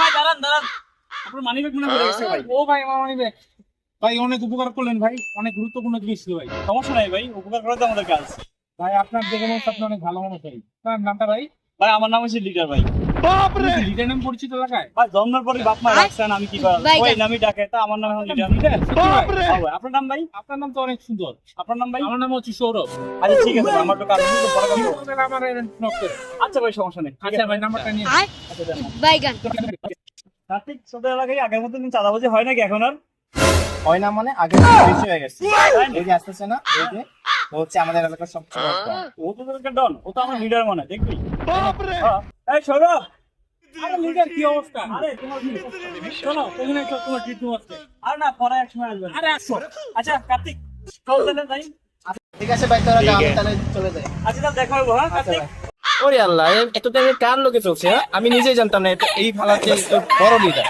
ভাই দাঁড়ান দাঁড়ান। আপনার ভাই। ও ভাই আমার ভাই অনেক উপকার করলেন ভাই। অনেক গুরুত্বপূর্ণ জিনিস ছিল ভাই। সমস্যা নাই ভাই উপকার করা তো আমাদের কাজ। ভাই আপনার যে কোনো আপনি অনেক ভালো মানুষ ভাই। নামটা ভাই? ভাই আমার নাম হচ্ছে লিডার ভাই। লিডার নাম পরিচিত এলাকায়? ভাই জন্মের পরে বাপ মা রাখছেন আমি কি ভাই, ওই নামই ডাকে তা আমার নাম এখন লিডার। ভাই? হ্যাঁ আপনার নাম ভাই? আপনার নাম তো অনেক সুন্দর। আপনার নাম ভাই? আমার নাম হচ্ছে সৌরভ। আচ্ছা ঠিক আছে আমার তো কাজ আছে, তো পরে কথা বলব। আমার করে। আচ্ছা ভাই সমস্যা নেই আচ্ছা ভাই নাম্বারটা নিয়ে আচ্ছা তোদের এলাকায় আগের মতো চাঁদাবাজি হয় নাকি এখন আর? হয় না মানে আগে বেশি হয়ে গেছে। এই যে আসতেছে না এই যে ও হচ্ছে আমাদের এলাকার সবচেয়ে ও তো ডন ও তো আমার লিডার মনে দেখবি? হ্যাঁ। এই সৌরভ! আরে লিডার কি অবস্থা? আরে তোমার কি চলো ওখানে তোমার ট্রিটমেন্ট আছে আর না পরে এক সময় আসবেন আরে আসো। আচ্ছা কার্তিক চল তাহলে যাই। ঠিক আছে ভাই তোরা যা, আমি তাহলে চলে যাই। আচ্ছা তাহলে দেখা হব হ্যাঁ কার্তিক? ওরে আল্লাহ এত টাইমে কার লোকে চলছে হ্যাঁ? আমি নিজেই জানতাম না এই ফালাতে বড় লিডার